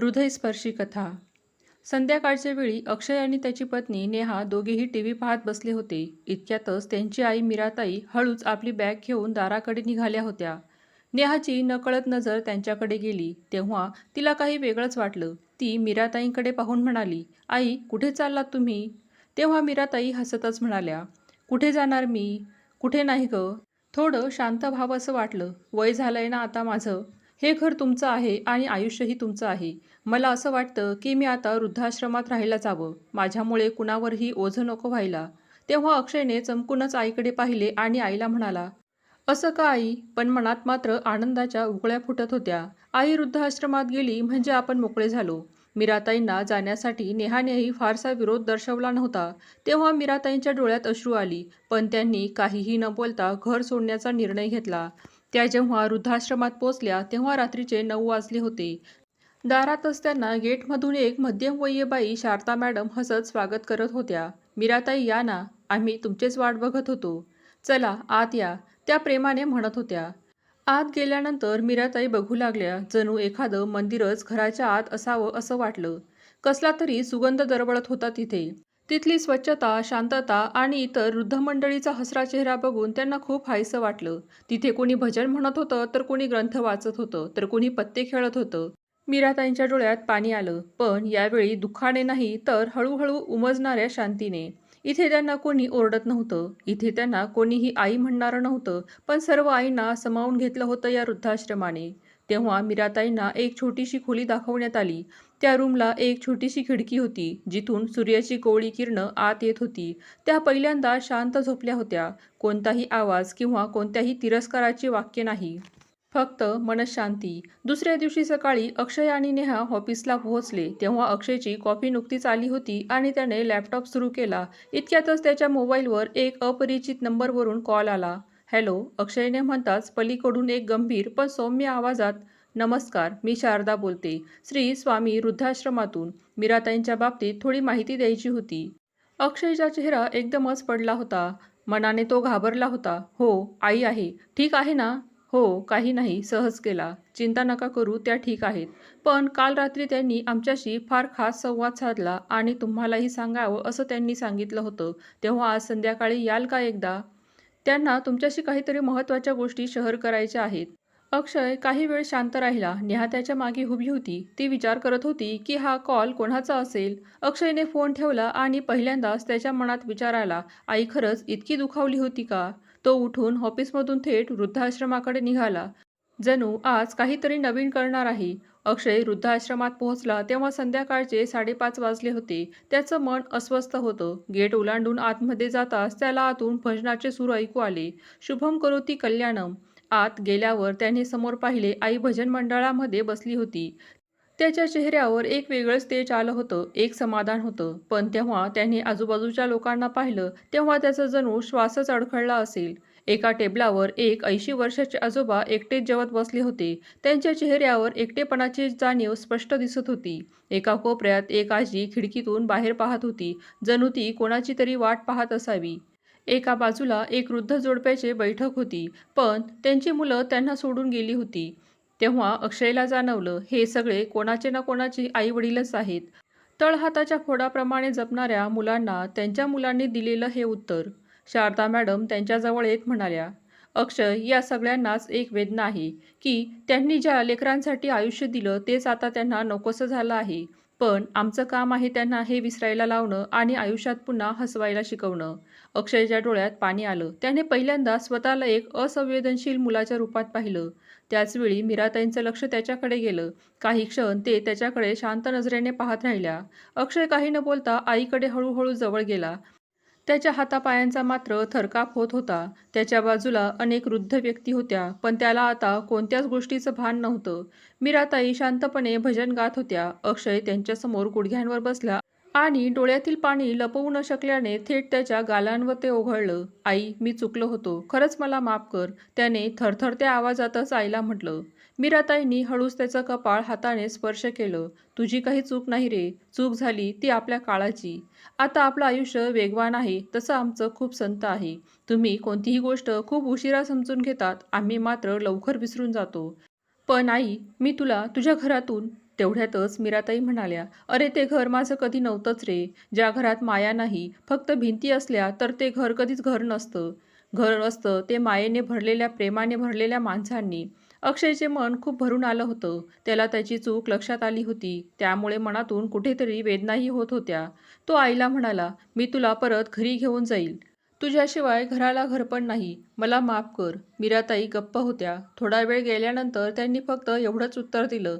हृदयस्पर्शी कथा. संध्याकाळच्या वेळी अक्षय आणि त्याची पत्नी नेहा दोघेही टी व्ही पाहत बसले होते. इतक्यातच त्यांची आई मीराताई हळूच आपली बॅग घेऊन दाराकडे निघाल्या होत्या. नेहाची नकळत नजर त्यांच्याकडे गेली. तेव्हा तिला काही वेगळंच वाटलं. ती मीराताईंकडे पाहून म्हणाली आई कुठे चाललात तुम्ही? तेव्हा मीराताई हसतच म्हणाल्या कुठे जाणार मी? कुठे नाही ग? थोडं शांत व्हावंसं वाटलं. वय झालंय ना आता माझं. हे घर तुमचं आहे आणि आयुष्यही तुमचं आहे. मला असं वाटतं की मी आता वृद्धाश्रमात राहायला जावं. माझ्यामुळे कुणावरही ओझं नको व्हायला. तेव्हा अक्षयने चमकूनच आईकडे पाहिले आणि आईला म्हणाला असं का आई? पण मनात मात्र आनंदाच्या उकळ्या फुटत होत्या. आई वृद्धाश्रमात गेली म्हणजे आपण मोकळे झालो. मीराताईंना जाण्यासाठी नेहानेही फारसा विरोध दर्शवला नव्हता. तेव्हा मीराताईंच्या डोळ्यात अश्रू आली पण त्यांनी काहीही न बोलता घर सोडण्याचा निर्णय घेतला. त्या जेव्हा वृद्धाश्रमात पोचल्या तेव्हा रात्रीचे नऊ वाजले होते. दारातच त्यांना गेटमधून एक मध्यमवयीय बाई शारदा मॅडम हसत स्वागत करत होत्या. मीराताई या ना. आम्ही तुमचेच वाट बघत होतो. चला आत या त्या प्रेमाने म्हणत होत्या. आत गेल्यानंतर मीराताई बघू लागल्या जणू एखादं मंदिरच घराच्या आत असावं असं वाटलं. कसला तरी सुगंध दरवळत होता तिथे. तिथली स्वच्छता शांतता आणि इतर वृद्ध मंडळीचा हसरा चेहरा बघून त्यांना खूप हायसं वाटलं. तिथे कोणी भजन म्हणत होतं तर कोणी ग्रंथ वाचत होतं तर कोणी पत्ते खेळत होतं. मीराताईंच्या डोळ्यात पाणी आलं. पण यावेळी दुःखाने नाही तर हळूहळू उमजणाऱ्या शांतीने. इथे त्यांना कोणी ओरडत नव्हतं. इथे त्यांना कोणीही आई म्हणणारं नव्हतं. पण सर्व आईंना समावून घेतलं होतं या वृद्धाश्रमाने. तेव्हा मीराताईंना एक छोटीशी खोली दाखवण्यात आली. त्या रूमला एक छोटीशी खिडकी होती जिथून सूर्याची कोवळी किरणं आत येत होती. त्या पहिल्यांदा शांत झोपल्या होत्या. कोणताही आवाज किंवा कोणत्याही तिरस्काराची वाक्य नाही. फक्त मनशांती. दुसऱ्या दिवशी सकाळी अक्षय आणि नेहा ऑफिसला पोहोचले. तेव्हा अक्षयची कॉफी नुकतीच आली होती आणि त्याने लॅपटॉप सुरू केला. इतक्यातच त्याच्या मोबाईलवर एक अपरिचित नंबरवरून कॉल आला. हॅलो अक्षयने म्हणताच पलीकडून एक गंभीर पण सौम्य आवाजात नमस्कार मी शारदा बोलते. श्री स्वामी वृद्धाश्रमातून मीराताईंच्या बाबतीत थोडी माहिती द्यायची होती. अक्षयचा चेहरा एकदमच पडला होता. मनाने तो घाबरला होता. हो आई आहे. ठीक आहे ना? हो काही नाही. सहज केला. चिंता नका करू त्या ठीक आहेत. पण काल रात्री त्यांनी आमच्याशी फार खास संवाद साधला आणि तुम्हालाही सांगावं असं त्यांनी सांगितलं होतं. तेव्हा आज संध्याकाळी याल का एकदा? त्यांना तुमच्याशी काहीतरी महत्त्वाच्या गोष्टी शहर करायच्या आहेत. अक्षय काही वेळ शांत राहिला. नेहा त्याच्यामागे उभी होती. ती विचार करत होती की हा कॉल कोणाचा असेल? अक्षयने फोन ठेवला आणि पहिल्यांदाच त्याच्या मनात विचार आला. आई खरंच इतकी दुखावली होती का? तो उठून ऑफिसमधून थेट वृद्धाश्रमाकडे निघाला. जणू आज काहीतरी नवीन करणार आहे. अक्षय वृद्धाश्रमात पोहोचला तेव्हा संध्याकाळचे साडेपाच वाजले होते. त्याचं मन अस्वस्थ होतं. गेट ओलांडून आतमध्ये जाताच त्याला आतून भजनाचे सूर ऐकू आले. शुभम करोती कल्याणम आत गेल्यावर त्याने समोर पाहिले आई भजन मंडळामध्ये बसली होती. त्याच्या चेहऱ्यावर एक वेगळंच तेज आलं होतं एक समाधान होतं. पण तेव्हा त्याने आजूबाजूच्या लोकांना पाहिलं तेव्हा त्याचा जणू श्वासच अडखळला असेल. एका टेबलावर एक ऐंशी वर्षाचे आजोबा एकटेच जेवत बसले होते. त्यांच्या चेहऱ्यावर एकटेपणाची जाणीव स्पष्ट दिसत होती. एका कोपऱ्यात एक आजी खिडकीतून बाहेर पाहत होती. जणू ती कोणाची तरी वाट पाहत असावी. एका बाजूला एक वृद्ध जोडप्याचे बैठक होती पण त्यांची मुलं त्यांना सोडून गेली होती. तेव्हा अक्षयला जाणवलं हे सगळे कोणाचे ना कोणाचे आई वडीलच आहेत. तळहाताच्या फोडाप्रमाणे जपणाऱ्या मुलांना त्यांच्या मुलांनी दिलेलं हे उत्तर. शारदा मॅडम त्यांच्याजवळ येत म्हणाल्या अक्षय या सगळ्यांनाच एक वेदना आहे की त्यांनी ज्या लेकरांसाठी आयुष्य दिलं तेच आता त्यांना नकोसं झालं आहे. पण आमचं काम आहे त्यांना हे विसरायला लावणं आणि आयुष्यात पुन्हा हसवायला शिकवणं. अक्षयच्या डोळ्यात पाणी आलं. त्याने पहिल्यांदा स्वतःला एक असंवेदनशील मुलाच्या रूपात पाहिलं. त्याचवेळी मीराताईंचं लक्ष त्याच्याकडे गेलं. काही क्षण ते त्याच्याकडे शांत नजरेने पाहत राहिल्या. अक्षय काही न बोलता आईकडे हळूहळू जवळ गेला. त्याच्या हातापायांचा मात्र थरकाप होत होता. त्याच्या बाजूला अनेक वृद्ध व्यक्ती होत्या पण त्याला आता कोणत्याच गोष्टीचं भान नव्हतं. मीराताई शांतपणे भजन गात होत्या. अक्षय त्यांच्यासमोर गुडघ्यांवर बसला. आणि डोळ्यातील पाणी लपवू न शकल्याने थेट त्याच्या गालांवर ते ओघळलं. आई मी चुकलो होतो. खरंच मला माफ कर. त्याने थरथरत्या आवाजातच आईला म्हटलं. मीराताईंनी हळूच त्याचं कपाळ हाताने स्पर्श केलं. तुझी काही चूक नाही रे. चूक झाली ती आपल्या काळाची. आता आपलं आयुष्य वेगवान आहे. तसं आमचं खूप संत आहे. तुम्ही कोणतीही गोष्ट खूप उशिरा समजून घेतात. आम्ही मात्र लवकर विसरून जातो. पण आई मी तुला तुझ्या घरातून तेवढ्यातच मीराताई म्हणाल्या अरे ते घर माझं कधी नव्हतंच रे. ज्या घरात माया नाही फक्त भिंती असल्या तर ते घर कधीच घर नसतं. घर असतं ते मायेने भरलेल्या प्रेमाने भरलेल्या माणसांनी. अक्षयचे मन खूप भरून आलं होतं. त्याला त्याची चूक लक्षात आली होती. त्यामुळे मनातून कुठेतरी वेदनाही होत होत्या. तो आईला म्हणाला मी तुला परत घरी घेऊन जाईल. तुझ्याशिवाय घराला घर पण नाही. मला माफ कर. मीराताई गप्प होत्या. थोडा वेळ गेल्यानंतर त्यांनी फक्त एवढंच उत्तर दिलं.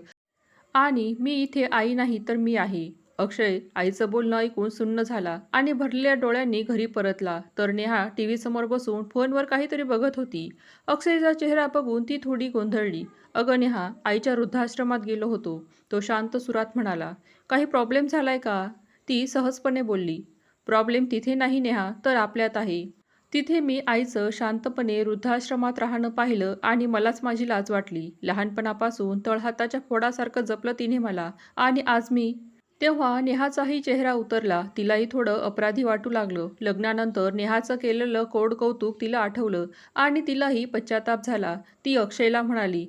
आणि मी इथे आई नाही तर मी आहे. अक्षय आईचं बोलणं ऐकून सुन्न झाला आणि भरलेल्या डोळ्यांनी घरी परतला. तर नेहा टी व्ही समोर बसून फोनवर काहीतरी बघत होती. अक्षयचा चेहरा बघून ती थोडी गोंधळली. अगं नेहा आईच्या वृद्धाश्रमात गेलो होतो. तो शांत सुरात म्हणाला काही प्रॉब्लेम झालाय का? ती सहजपणे बोलली प्रॉब्लेम तिथे नाही नेहा तर आपल्यात आहे. तिथे मी आईचं शांतपणे वृद्धाश्रमात राहणं पाहिलं आणि मलाच माझी लाज वाटली. लहानपणापासून तळहाताच्या फोडासारखं जपलं तिने मला. आणि आज मी तेव्हा नेहाचाही चेहरा उतरला. तिलाही थोडं अपराधी वाटू लागलं. लग्नानंतर नेहाचं केलेलं कोड कौतुक तिला आठवलं आणि तिलाही पश्चाताप झाला. ती अक्षयला म्हणाली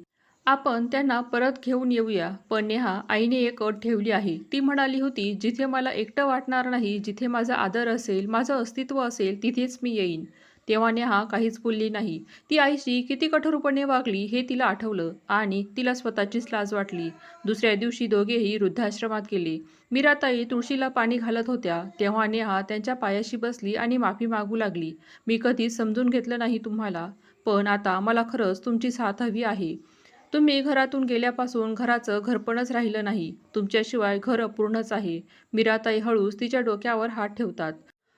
आपण त्यांना परत घेऊन येऊया. पण नेहा आईने एक अट ठेवली आहे. ती म्हणाली होती जिथे मला एकटं वाटणार नाही जिथे माझा आदर असेल माझं अस्तित्व असेल तिथेच मी येईन. तेव्हा नेहा काहीच बोलली नाही. ती आईशी किती कठोरपणे वागली हे तिला आठवलं आणि तिला स्वतःचीच लाज वाटली. दुसऱ्या दिवशी दोघेही वृद्धाश्रमात गेले. मीराताई तुळशीला पाणी घालत होत्या. तेव्हा नेहा त्यांच्या पायाशी बसली आणि माफी मागू लागली. मी कधीच समजून घेतलं नाही तुम्हाला. पण आता मला खरंच तुमची साथ हवी आहे. तुम्ही घरातून गेल्यापासून घराचं घरपणच राहिलं नाही. तुमच्याशिवाय घर अपूर्णच आहे. मीराताई हळूच तिच्या डोक्यावर हात ठेवतात.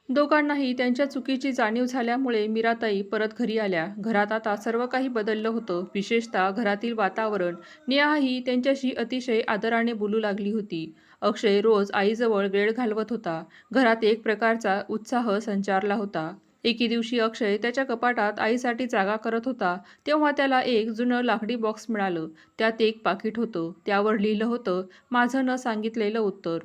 दोघांनाही त्यांच्या चुकीची जाणीव झाल्यामुळे मीराताई परत घरी आल्या. घरात आता सर्व काही बदललं होतं. विशेषतः घरातील वातावरण. नेहाही त्यांच्याशी अतिशय आदराने बोलू लागली होती. अक्षय रोज आईजवळ वेळ घालवत होता. घरात एक प्रकारचा उत्साह संचारला होता. एके दिवशी अक्षय त्याच्या कपाटात आईसाठी जागा करत होता. तेव्हा त्याला एक जुनं लाकडी बॉक्स मिळालं. त्यात एक पाकिट होतं. त्यावर लिहिलं होतं माझं न सांगितलेलं उत्तर.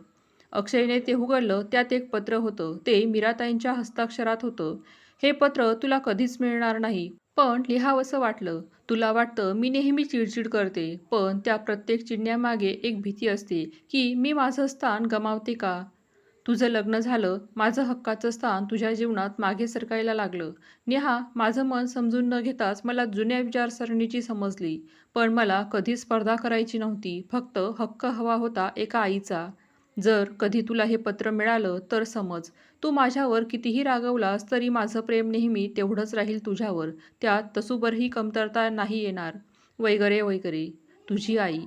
अक्षयने ते उघडलं. त्यात एक पत्र होतं. ते मीराताईंच्या हस्ताक्षरात होतं. हे पत्र तुला कधीच मिळणार नाही. पण लिहावंसं वाटलं. तुला वाटतं मी नेहमी चिडचिड करते. पण त्या प्रत्येक चिडण्यामागे एक भीती असते की मी माझं स्थान गमावते का? तुझं लग्न झालं माझं हक्काचं स्थान तुझ्या जीवनात मागे सरकायला लागलं. नेहा माझं मन समजून न घेताच मला जुन्या विचारसरणीची समजली पण मला कधी स्पर्धा करायची नव्हती फक्त हक्क हवा होता एका आईचा. जर कधी तुला हे पत्र मिळालं तर समज. तू माझ्यावर कितीही रागवलास तरी माझं प्रेम नेहमी तेवढंच राहील तुझ्यावर. त्यात तसूबरही कमतरता नाही येणार. वगैरे वगैरे. तुझी आई.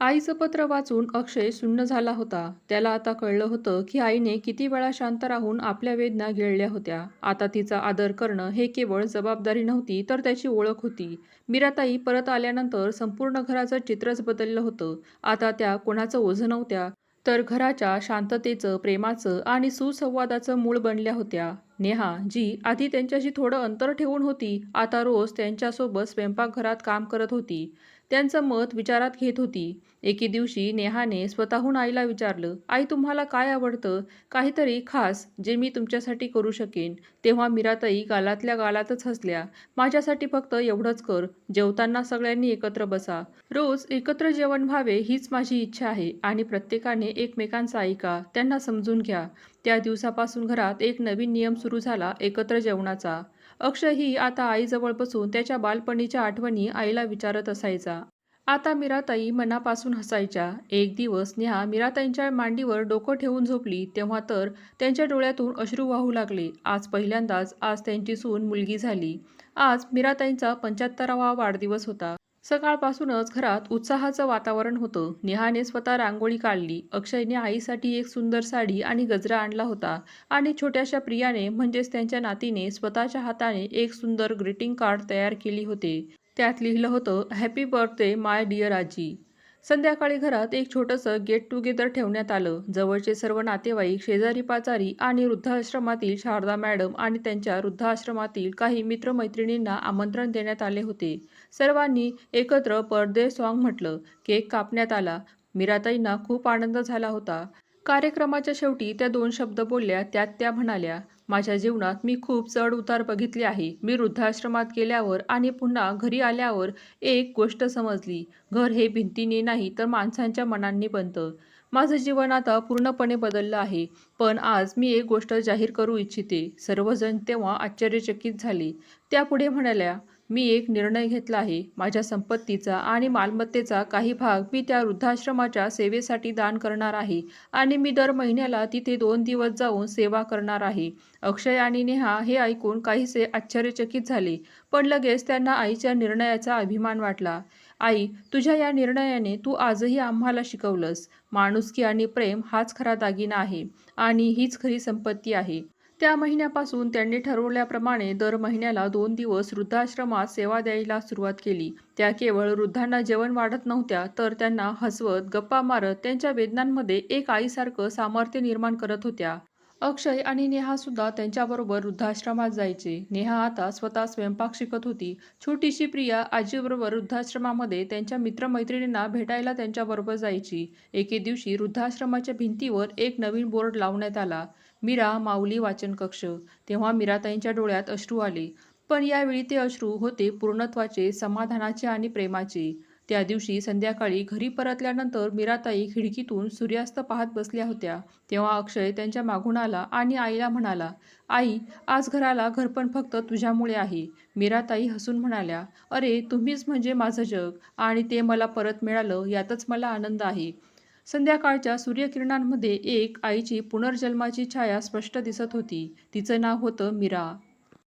आईचं पत्र वाचून अक्षय सुन्न झाला होता. त्याला आता कळलं होतं की आईने किती वेळा शांत राहून आपल्या वेदना गिळल्या होत्या. आता तिचा आदर करणं हे केवळ जबाबदारी नव्हती तर त्याची ओळख होती. मीराताई परत आल्यानंतर संपूर्ण घराचं चित्रच बदललं होतं. आता त्या कोणाचं ओझं नव्हत्या तर घराच्या शांततेचं प्रेमाचं आणि सुसंवादाचं मूळ बनल्या होत्या. नेहा जी आधी त्यांच्याशी थोडं अंतर ठेवून होती आता रोज त्यांच्यासोबत स्वयंपाकघरात काम करत होती. त्यांचं मत विचारात घेत होती. एके दिवशी नेहाने स्वतःहून आईला विचारलं आई तुम्हाला काय आवडतं? काहीतरी खास जे मी तुमच्यासाठी करू शकेन. तेव्हा मीराताई गालातल्या गालातच हसल्या माझ्यासाठी फक्त एवढंच कर जेवताना सगळ्यांनी एकत्र बसा. रोज एकत्र जेवण व्हावे हीच माझी इच्छा आहे आणि प्रत्येकाने एकमेकांचा ऐका त्यांना समजून घ्या. त्या दिवसापासून घरात एक नवीन नियम सुरू झाला एकत्र जेवणाचा. अक्षय ही आता आईजवळ बसून त्याच्या बालपणीच्या आठवणी आईला विचारत असायचा. आता मीराताई मनापासून हसायच्या. एक दिवस नेहा मीराताईंच्या मांडीवर डोकं ठेवून झोपली तेव्हा तर त्यांच्या डोळ्यातून अश्रू वाहू लागले. आज पहिल्यांदाच आज त्यांची सून मुलगी झाली. आज मीराताईंचा पंच्याहत्तरावा वाढदिवस होता. सकाळपासूनच घरात उत्साहाचं वातावरण होतं. नेहाने स्वतः रांगोळी काढली. अक्षयने आईसाठी एक सुंदर साडी आणि गजरा आणला होता आणि छोट्याशा प्रियाने म्हणजेच त्यांच्या नातीने स्वतःच्या हाताने एक सुंदर ग्रीटिंग कार्ड तयार केली होते. त्यात लिहिलं होतं हॅपी बर्थडे माय डिअर आजी. संध्याकाळी घरात एक छोटंसं गेट टुगेदर ठेवण्यात आलं. जवळचे सर्व नातेवाईक शेजारी पाचारी आणि वृद्धाश्रमातील शारदा मॅडम आणि त्यांच्या वृद्धाश्रमातील काही मित्रमैत्रिणींना आमंत्रण देण्यात आले होते. सर्वांनी एकत्र बर्थडे सॉन्ग म्हटलं. केक कापण्यात आला. मीराताईंना खूप आनंद झाला होता. कार्यक्रमाच्या शेवटी त्या दोन शब्द बोलल्या त्यात त्या म्हणाल्या माझ्या जीवनात मी खूप चढ उतार बघितले आहे. मी वृद्धाश्रमात गेल्यावर आणि पुन्हा घरी आल्यावर एक गोष्ट समजली. घर हे भिंतीने नाही तर माणसांच्या मनांनी बनतं. माझं जीवन आता पूर्णपणे बदललं आहे. पण आज मी एक गोष्ट जाहीर करू इच्छिते. सर्वजण तेव्हा आश्चर्यचकित झाले. त्या पुढे म्हणाल्या मी एक निर्णय घेतला आहे. माझ्या संपत्तीचा आणि मालमत्तेचा काही भाग मी त्या वृद्धाश्रमाच्या सेवेसाठी दान करणार आहे आणि मी दर महिन्याला तिथे दोन दिवस जाऊन सेवा करणार आहे. अक्षय आणि नेहा हे ऐकून काहीसे आश्चर्यचकित झाले पण लगेच त्यांना आईच्या निर्णयाचा अभिमान वाटला. आई तुझ्या या निर्णयाने तू आजही आम्हाला शिकवलंस. माणुसकी आणि प्रेम हाच खरा दागिना आहे आणि हीच खरी संपत्ती आहे. त्या महिन्यापासून त्यांनी ठरवल्याप्रमाणे दर महिन्याला दोन दिवस वृद्धाश्रमात सेवा द्यायला सुरुवात केली. त्या केवळ वृद्धांना जेवण वाढत नव्हत्या तर त्यांना हसवत गप्पा मारत त्यांच्या वेदनांमध्ये एक आईसारखं सामर्थ्य निर्माण करत होत्या. अक्षय आणि नेहा सुद्धा त्यांच्याबरोबर वृद्धाश्रमात जायचे. नेहा आता स्वतः स्वयंपाक शिकत होती. छोटीशी प्रिया आजीबरोबर वृद्धाश्रमामध्ये त्यांच्या मित्रमैत्रिणींना भेटायला त्यांच्याबरोबर जायची. एके दिवशी वृद्धाश्रमाच्या भिंतीवर एक नवीन बोर्ड लावण्यात आला. मीरा माऊली वाचन कक्ष तेव्हा मीराताईंच्या डोळ्यात अश्रू आले. पण यावेळी ते अश्रू होते पूर्णत्वाचे समाधानाचे आणि प्रेमाचे. त्या दिवशी संध्याकाळी घरी परतल्यानंतर मीराताई खिडकीतून सूर्यास्त पाहत बसल्या होत्या. तेव्हा अक्षय त्यांच्या मागून आला आणि आईला म्हणाला आई आज घराला घरपण फक्त तुझ्यामुळे आहे. मीराताई हसून म्हणाल्या अरे तुम्हीच म्हणजे माझं जग आणि ते मला परत मिळालं यातच मला आनंद आहे. संध्याकाळच्या सूर्यकिरणांमध्ये एक आईची पुनर्जन्माची छाया स्पष्ट दिसत होती. तिचं नाव होतं मीरा.